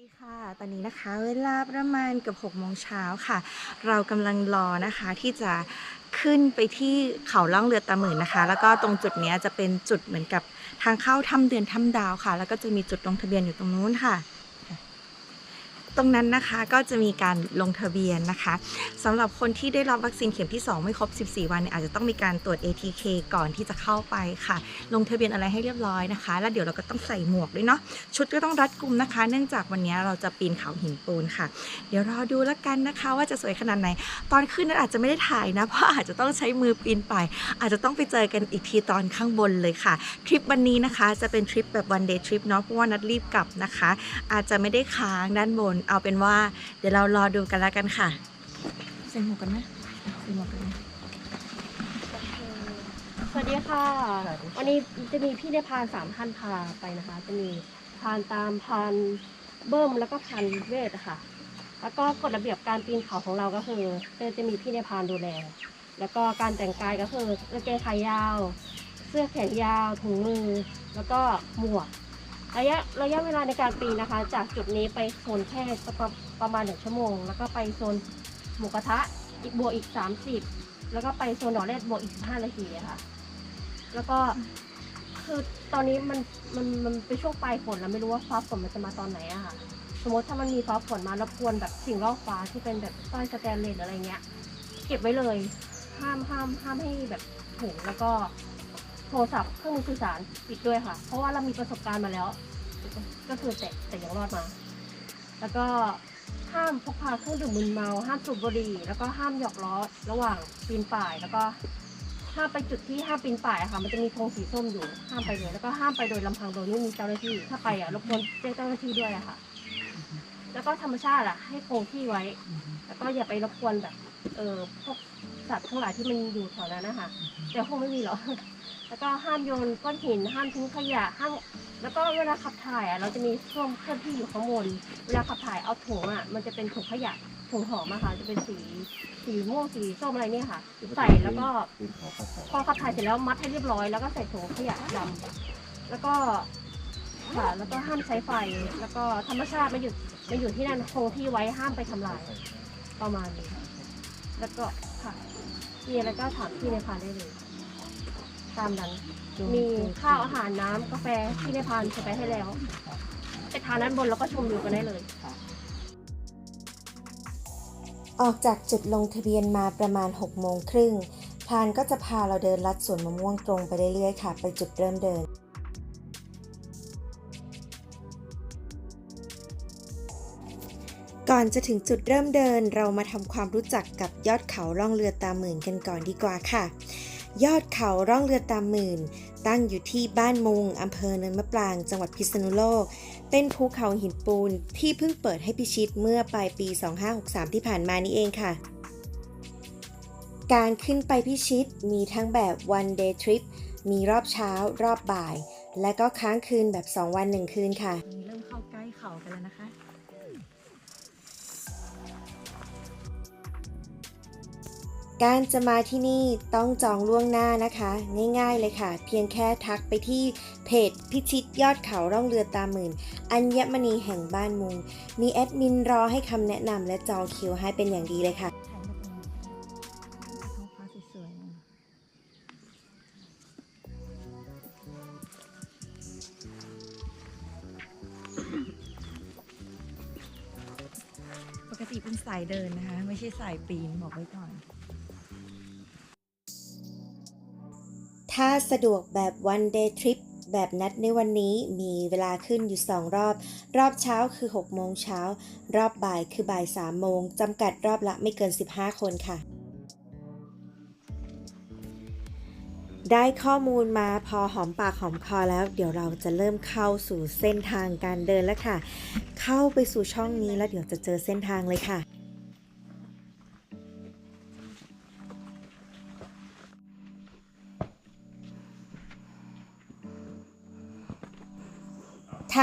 ดีค่ะ ตอนนี้นะคะเวลาประมาณเกือบ6โมงเช้าค่ะ เรากำลังรอนะคะที่จะขึ้นไปที่เขาล่องเรือตาหมื่นนะคะ แล้วก็ตรงจุดนี้จะเป็นจุดเหมือนกับทางเข้าถ้ำเดือนถ้ำดาวค่ะ แล้วก็จะมีจุดลงทะเบียนอยู่ตรงนู้นค่ะ ตรงนั้นนะคะก็จะมีการลงทะเบียนนะคะสำหรับคนที่ได้รับวัคซีนเข็มที่ 2 ไม่ครบ 14 วันเนี่ยอาจจะต้องมีการตรวจ ATK ก่อนที่จะเข้าไปค่ะ ลงทะเบียนอะไรให้เรียบร้อยนะคะ แล้วเดี๋ยวเราก็ต้องใส่หมวกด้วยเนาะชุดก็ต้องรัดกุมนะคะ เนื่องจากวันนี้เราจะปีนเขาหินปูนค่ะ เดี๋ยวรอดูแล้วกันนะคะ ว่าจะสวยขนาดไหน ตอนขึ้นนั้นอาจจะไม่ได้ถ่ายนะเพราะอาจจะต้องใช้มือปีนไป อาจจะต้องไปเจอกันอีกทีตอนข้างบนเลยค่ะทริปวันนี้นะคะจะเป็นทริปแบบ one day trip เนาะเพราะว่านัดรีบกลับนะคะ อาจจะไม่ได้ค้างด้านบนเอาเป็นว่า เดี๋ยวเรารอดูกันแล้วกันค่ะใส่หมวกกันไหมใส่หมวกกันไหมสวัสดีค่ะ วันนี้จะมีพี่ได้พานสามท่านพาไปนะคะ จะมีพานตามพานเบิ้มแล้วก็พานเวทอะค่ะ แล้วก็กฎระเบียบการปีนเขาของเราก็คือจะมีพี่ในพานดูแล แล้วก็การแต่งกายก็คือกางเกงขายาว เสื้อแขนยาวถุงมือ แล้วก็หมวก ระยะระยะเวลาในการปีนนะคะ จากจุดนี้ไปโซนแค่ประประมาณหนึ่งชั่วโมง แล้วก็ไปโซนหมูกระทะอีกบวกอีกสามสิบแล้วก็ไปโซนดอกเล็ดบวกอีกสิบห้านาทีอะค่ะ แล้วก็คือตอนนี้มันมันมันเป็นช่วงปลายฝนแล้วไม่รู้ว่าฟ้าฝนมันจะมาตอนไหนอะค่ะ สมมติถ้ามันมีฟ้าฝนมารบกวนแบบสิ่งรอบฟ้าที่เป็นแบบสร้อยสแตนเลสอะไรเงี้ย เก็บไว้เลย ห้ามห้ามห้ามให้แบบถุงแล้วก็ โทรศัพท์เครื่องมือสื่อสารปิดด้วยค่ะ เพราะว่าเรามีประสบการณ์มาแล้ว ก็คือแต่แต่ยังรอดมา แล้วก็ห้ามพกพาเครื่องดื่มมึนเมา ห้ามสูบบุหรี่ แล้วก็ห้ามหยอกล้อระหว่างปีนป่าย แล้วก็ห้ามไปจุดที่ห้ามปีนป่ายค่ะ มันจะมีธงสีส้มอยู่ ห้ามไปเลย แล้วก็ห้ามไปโดยลำพังโดยไม่มีเจ้าหน้าที่ ถ้าไปอะรบกวนแจ้งเจ้าหน้าที่ด้วยอะค่ะ แล้วก็ธรรมชาติอะ ให้คงที่ไว้ แล้วก็อย่าไปรบกวนแบบ เออพวกสัตว์ทั้งหลายที่มันอยู่แถวนั้นนะคะแต่คงไม่มีหรอก แล้วก็ห้ามโยนก้อนหิน ห้ามทิ้งขยะห้ามแล้วก็เวลาขับถ่ายอะเราจะมีช่วงเคลื่อนที่อยู่ข้างบนเวลาขับถ่ายเอาถุงอะมันจะเป็นถุงขยะถุงหอมอะค่ะ จะเป็นสีสีม่วงสีส้มอะไรเนี่ยค่ะ ใส่แล้วก็พอขับถ่ายเสร็จแล้วมัดให้เรียบร้อยแล้วก็ใส่ถุงขยะดำแล้วก็ค่ะแล้วก็ห้ามใช้ไฟ แล้วก็ธรรมชาติมาอยู่มาอยู่ที่นั่นคงที่ไว้ห้ามไปทำลายประมาณนี้แล้วก็ค่ะมีอะไรก็ถามพี่ในพานได้เลย ตามนั้นมีข้าวอาหารน้ำกาแฟที่ในพานจะไปให้แล้ว ไปทานด้านบนแล้วก็ชมวิวกันได้เลย ออกจากจุดลงทะเบียนมาประมาณ6โมงครึ่งพลานก็จะพาเราเดินลัดสวนมะม่วงตรงไปเรื่อยๆค่ะ ไปจุดเริ่มเดินก่อนจะถึงจุดเริ่มเดินเรามาทำความรู้จักกับยอดเขาร่องเรือตามหมื่นกันก่อนดีกว่าค่ะ ยอดเขาร่องเรือตามหมื่น ตั้งอยู่ที่บ้านมุงอำเภอเนินมะปราง จังหวัดพิษณุโลก เป็นภูเขาหินปูนที่เพิ่งเปิดให้พิชิตเมื่อปลายปี 2563 ที่ผ่านมานี้เองค่ะ การขึ้นไปพิชิตมีทั้งแบบ one day trip มีรอบเช้ารอบบ่าย และก็ค้างคืนแบบ 2 วัน 1 คืนค่ะมีเริ่มเข้าใกล้เขากันแล้วนะคะ การจะมาที่นี่ต้องจองล่วงหน้านะคะ ง่ายๆเลยค่ะ เพียงแค่ทักไปที่เพจพิชิตยอดเขาร่องเรือตาหมื่น อัญมณีแห่งบ้านมุง มีแอดมินรอให้คำแนะนำและจองคิวให้เป็นอย่างดีเลยค่ะปกติเป็นสายเดินนะคะ ไม่ใช่สายปีนบอกไว้ก่อน ถ้าสะดวกแบบ one day trip แบบนัดในวันนี้มีเวลาขึ้นอยู่ 2 รอบ รอบเช้าคือ 6 โมงเช้า รอบบ่ายคือบ่าย 3 โมงจำกัดรอบละไม่เกิน 15 คนค่ะ ได้ข้อมูลมาพอหอมปากหอมคอแล้ว เดี๋ยวเราจะเริ่มเข้าสู่เส้นทางการเดินแล้วค่ะ เข้าไปสู่ช่องนี้แล้วเดี๋ยวจะเจอเส้นทางเลยค่ะ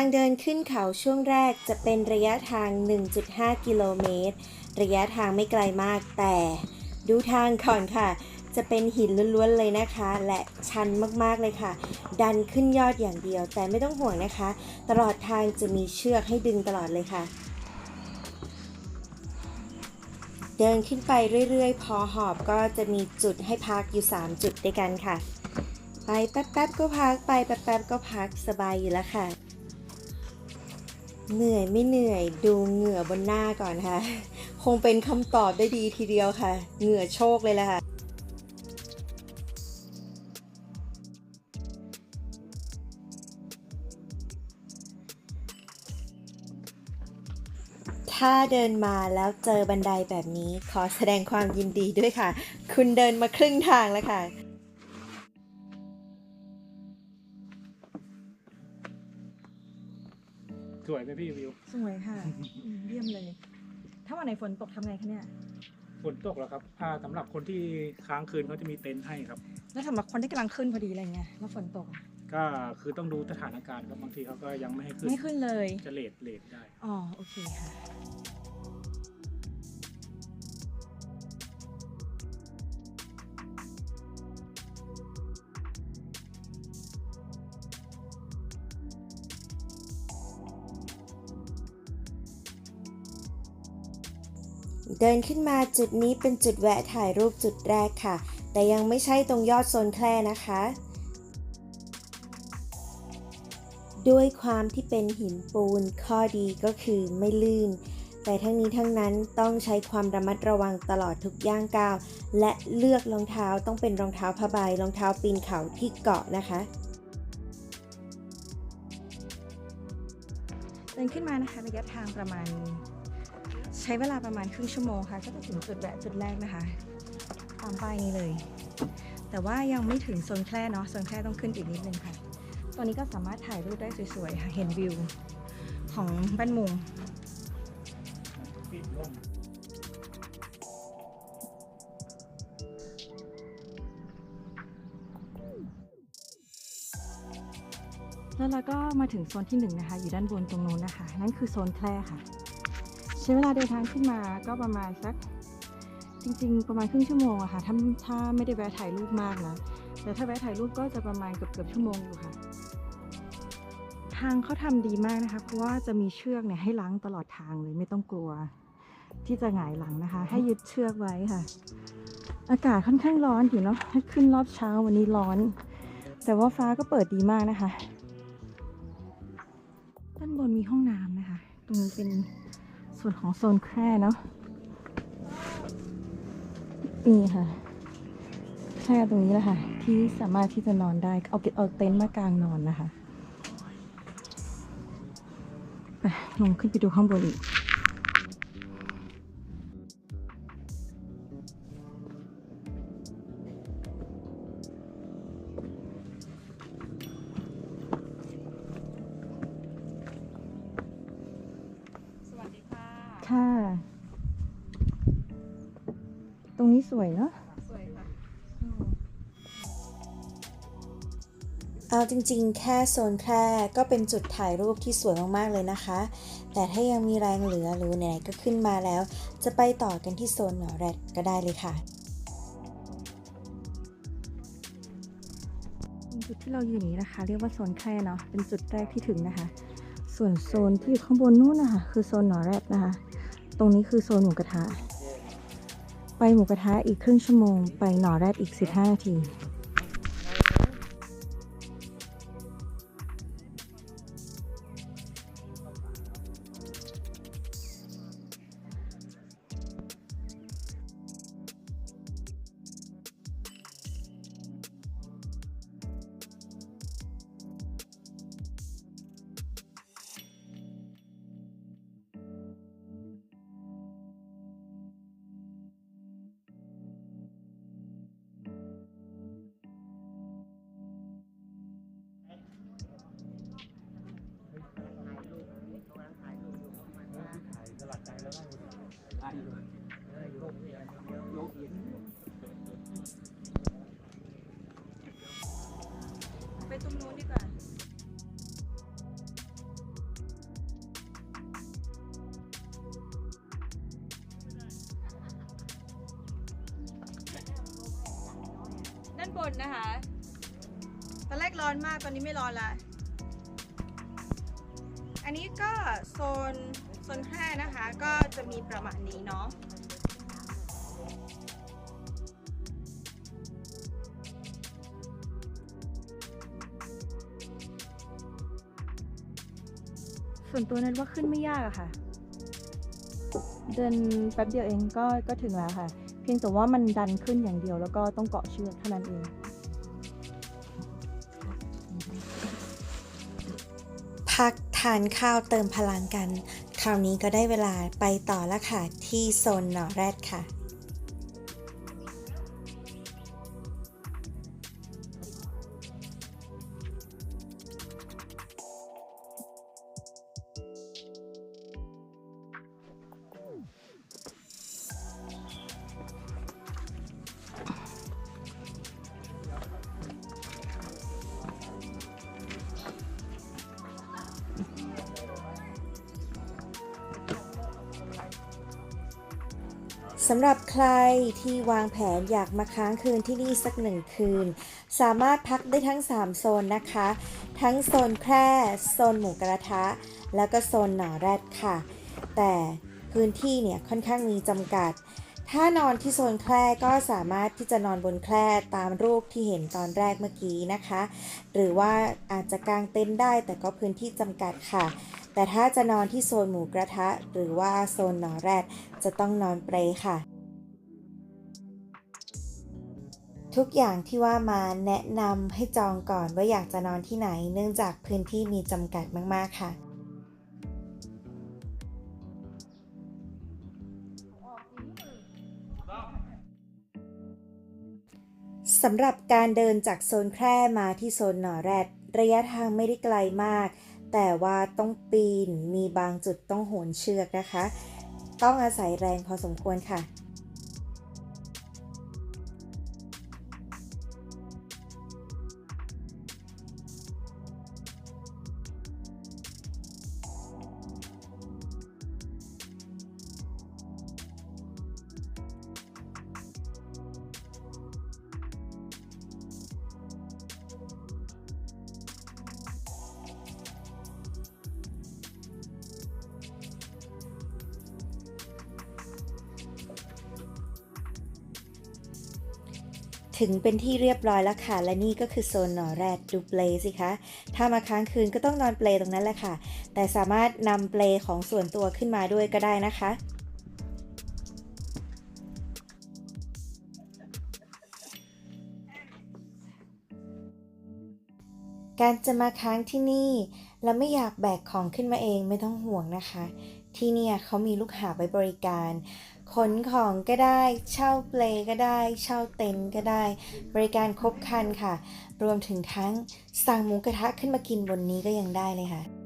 างเดินขึ้นเขาช่วงแรกจะเป็นระยะทาง 1.5 กิโลเมตร ระยะทางไม่ไกลมากแต่ ดูทางก่อนค่ะ จะเป็นหินล้วนๆเลยนะคะ และชันมากๆเลยค่ะ ดันขึ้นยอดอย่างเดียว แต่ไม่ต้องห่วงนะคะ ตลอดทางจะมีเชือกให้ดึงตลอดเลยค่ะ เดินขึ้นไปเรื่อยๆ พอหอบก็จะมีจุดให้พักอยู่ 3 จุดด้วยกันค่ะ ไปแป๊บๆก็พักไปแป๊บๆก็พักสบายอยู่แล้วค่ะ เหนื่อยไม่เหนื่อยดูเหงื่อบนหน้าก่อนค่ะ คงเป็นคำตอบได้ดีทีเดียวค่ะ เหงื่อโชกเลยล่ะค่ะถ้าเดินมาแล้วเจอบันไดแบบนี้ขอแสดงความยินดีด้วยค่ะ คุณเดินมาครึ่งทางแล้วค่ะ สวยไหมพี่วิว สวยค่ะอืมเยี่ยมเลย ถ้าวันไหนฝนตกทำไงคะเนี่ย ฝนตกแล้วครับอ่าสำหรับคนที่ค้างคืนเขาจะมีเต็นท์ให้ครับ แล้วสำหรับคนที่กำลังขึ้นพอดีอะไรเงี้ยแล้วฝนตกอะก็คือต้องดูสถานการณ์ครับบางทีเขาก็ยังไม่ให้ขึ้น ไม่ขึ้นเลย จะเลทเลทได้ อ๋อ โอเคค่ะ เดินขึ้นมาจุดนี้เป็นจุดแวะถ่ายรูปจุดแรกค่ะ แต่ยังไม่ใช่ตรงยอดโซนแคร่นะคะ ด้วยความที่เป็นหินปูนข้อดีก็คือไม่ลื่น แต่ทั้งนี้ทั้งนั้นต้องใช้ความระมัดระวังตลอดทุกย่างก้าว และเลือกรองเท้าต้องเป็นรองเท้าผ้าใบรองเท้าปีนเขาที่เกาะนะคะเดินขึ้นมานะคะระยะทางประมาณ ช้เวลาประมาณครึ่งชั่วโมงค่ะ ก็จะถึงจุดแวะจุดแรกนะคะตามป้ายนี้เลย แต่ว่ายังไม่ถึงโซนแคร่เนาะโซนแคร่ต้องขึ้นอีกนิดนึงค่ะ ตอนนี้ก็สามารถถ่ายรูปได้สวยๆค่ะเห็นวิวของบ้านมุงปิดร่มแล้วเราก็มาถึงโซนที่หนึ่งนะคะ อยู่ด้านบนตรงนู้นนะคะ นั่นคือโซนแคร่ค่ะ ใช้เวลาเดินทางขึ้นมาก็ประมาณสักจริง ๆ ประมาณครึ่งชั่วโมงอะค่ะถ้าถ้าไม่ได้แวะถ่ายรูปมากนะแต่ถ้าแวะถ่ายรูปก็จะประมาณเกือบเกือบชั่วโมงอยู่ค่ะ ทางเขาทำดีมากนะคะ เพราะว่าจะมีเชือกเนี่ยให้ล้างตลอดทางเลยไม่ต้องกลัว ที่จะหงายหลังนะคะ ให้ยึดเชือกไว้ค่ะ อากาศค่อนข้างร้อนอยู่เนาะถ้าขึ้นรอบเช้าวันนี้ร้อน แต่ว่าฟ้าก็เปิดดีมากนะคะด้านบนมีห้องน้ำนะคะ ตรงนี้เป็น ส่วนของโซนแคร่เนาะนี่ค่ะแคร่ตรงนี้แหละค่ะ ที่สามารถที่จะนอนได้เอาเก็บเอาเต็นท์มากลางนอนนะคะไปลงขึ้นไปดูข้างบนอีก ค่ะค่ะ ตรงนี้สวยเนาะสวยค่ะเอาจริงๆ แค่โซนแคร่ก็เป็นจุดถ่ายรูปที่สวยมากๆเลยนะคะ แต่ถ้ายังมีแรงเหลือหรือไหนๆก็ขึ้นมาแล้ว จะไปต่อกันที่โซนหนอแรดก็ได้เลยค่ะจุดที่เราอยู่นี้นะคะ เรียกว่าโซนแคร่เนาะเป็นจุดแรกที่ถึงนะคะ ส่วนโซนที่อยู่ข้างบนนู้นนะคะคือโซนหนอแรดนะคะ ตรงนี้คือโซนหมูกระทะ ไปหมูกระทะอีกครึ่งชั่วโมง ไปหนอแรดอีก 15 นาที นะคะ ตอนแรกร้อนมากตอนนี้ไม่ร้อนละ อันนี้ก็โซนโซนแค่นะคะ ก็จะมีประมาณนี้เนาะส่วนตัวนั้นว่าขึ้นไม่ยากอะค่ะ เดินแป๊บเดียวเองก็ก็ถึงแล้วค่ะ เพียงแต่ว่ามันดันขึ้นอย่างเดียวแล้วก็ต้องเกาะเชือกเท่านั้นเอง ทานข้าวเติมพลังกัน คราวนี้ก็ได้เวลาไปต่อแล้วค่ะ ที่โซนหนอแรดค่ะ สำหรับใครที่วางแผนอยากมาค้างคืนที่นี่สักหนึ่งคืน สามารถพักได้ทั้ง 3 โซนนะคะ ทั้งโซนแคร่โซนหมูกระทะ แล้วก็โซนหนอแรดค่ะ แต่พื้นที่เนี่ยค่อนข้างมีจำกัด ถ้านอนที่โซนแคร่ก็สามารถที่จะนอนบนแคร่ตามรูปที่เห็นตอนแรกเมื่อกี้นะคะ หรือว่าอาจจะกางเต็นท์ได้แต่ก็พื้นที่จำกัดค่ะ แต่ถ้าจะนอนที่โซนหมูกระทะ หรือว่าโซนหนอแรดจะต้องนอนเปลค่ะ ทุกอย่างที่ว่ามาแนะนำให้จองก่อนว่าอยากจะนอนที่ไหน เนื่องจากพื้นที่มีจำกัดมากๆค่ะสำหรับการเดินจากโซนแคร่มาที่โซนหนอแรด ระยะทางไม่ได้ไกลมาก แต่ว่าต้องปีนมีบางจุดต้องโหนเชือกนะคะ ต้องอาศัยแรงพอสมควรค่ะ ถึงเป็นที่เรียบร้อยแล้วค่ะ และนี่ก็คือโซนหนอแรดดูเปลสิคะ ถ้ามาค้างคืนก็ต้องนอนเปลตรงนั้นแหละค่ะ แต่สามารถนำเปลของส่วนตัวขึ้นมาด้วยก็ได้นะคะการจะมาค้างที่นี่แล้วไม่อยากแบกของขึ้นมาเองไม่ต้องห่วงนะคะ ที่เนี่ยเขามีลูกหาไว้บริการ ขนของก็ได้ เช่าเปลก็ได้ เช่าเต็นท์ก็ได้ บริการครบครันค่ะ รวมถึงทั้งสั่งหมูกระทะขึ้นมากินบนนี้ก็ยังได้เลยค่ะ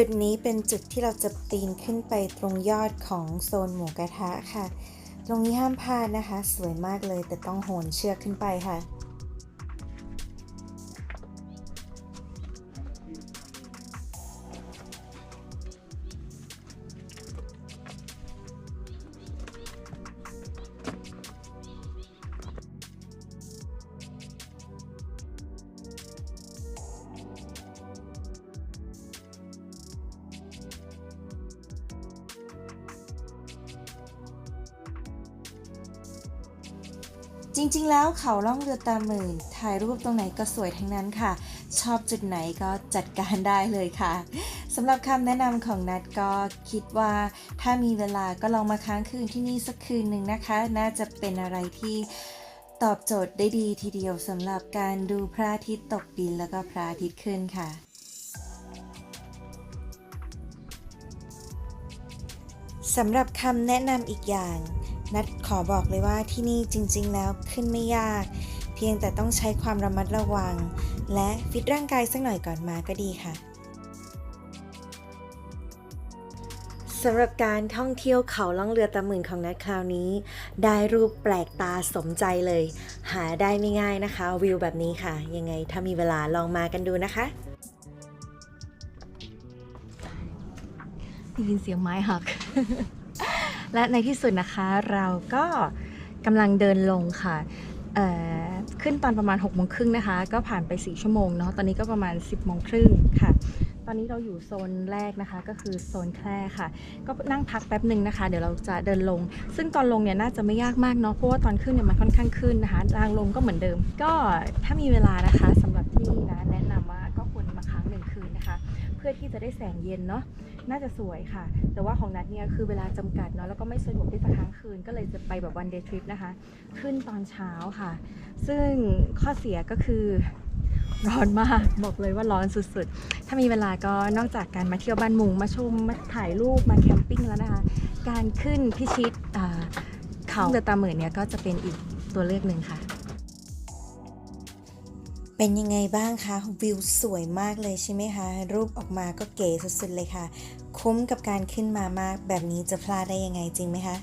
จุดนี้เป็นจุดที่เราจะปีนขึ้นไปตรงยอดของโซนหมูกระทะค่ะ ตรงนี้ห้ามพลาดนะคะ สวยมากเลยแต่ต้องโหนเชือกขึ้นไปค่ะ จริงๆ แล้วเขาล่องเรือตาหมื่นถ่ายรูปตรงไหนก็สวยทั้งนั้นค่ะ ชอบจุดไหนก็จัดการได้เลยค่ะสำหรับคำแนะนำของนัดก็คิดว่าถ้ามีเวลาก็ลองมาค้างคืนที่นี่สักคืนหนึ่งนะคะ น่าจะเป็นอะไรที่ตอบโจทย์ได้ดีทีเดียวสำหรับการดูพระอาทิตย์ตกดินแล้วก็พระอาทิตย์ขึ้นค่ะสำหรับคำแนะนำอีกอย่าง นัดขอบอกเลยว่าที่นี่จริง ๆ แล้วขึ้นไม่ยาก เพียงแต่ต้องใช้ความระมัดระวัง และฟิตร่างกายสักหน่อยก่อนมาก็ดีค่ะสำหรับการท่องเที่ยวเขาล่องเรือตะหมื่นของนัดคราวนี้ ได้รูปแปลกตาสมใจเลย หาได้ไม่ง่ายนะคะ วิวแบบนี้ค่ะ ยังไงถ้ามีเวลาลองมากันดูนะคะได้ยินเสียงไม้หัก และในที่สุดนะคะเราก็กำลังเดินลงค่ะขึ้นตอนประมาณ6กโมงครึ่งนะคะ ก็ผ่านไป 4 ชั่วโมงเนาะตอนนี้ก็ประมาณ 10บโมงครึ่งค่ะ ตอนนี้เราอยู่โซนแรกนะคะ ก็คือโซนแคร่ค่ะ ก็นั่งพักแป๊บหนึ่งนะคะ เดี๋ยวเราจะเดินลง ซึ่งตอนลงเนี่ยน่าจะไม่ยากมากเนาะเพราะว่าตอนขึ้นเนี่ยมันค่อนข้างขึ้นนะคะทางลงก็เหมือนเดิม ก็ถ้ามีเวลานะคะสำหรับที่นะแนะนำว่าก็ควรมาค้างหนึ่งคืนนะคะ เพื่อที่จะได้แสงเย็นเนาะ น่าจะสวยค่ะ แต่ว่าของนัดเนี่ยคือเวลาจำกัดเนาะแล้วก็ไม่สะดวกที่จะค้างคืน ก็เลยจะไปแบบวันเดย์ทริปนะคะ ขึ้นตอนเช้าค่ะ ซึ่งข้อเสียก็คือร้อนมากบอกเลยว่าร้อนสุดๆ ถ้ามีเวลาก็นอกจากการมาเที่ยวบ้านมุงมาชมมาถ่ายรูปมาแคมปิ้งแล้วนะคะ การขึ้นพิชิตอ่าเขาเรือตาเหมือนเนี่ยก็จะเป็นอีกตัวเลือกหนึ่งค่ะ เป็นยังไงบ้างคะวิวสวยมากเลยใช่ไหมคะ รูปออกมาก็เก๋สุดๆเลยค่ะ คุ้มกับการขึ้นมามากแบบนี้จะพลาดได้ยังไงจริงไหมคะ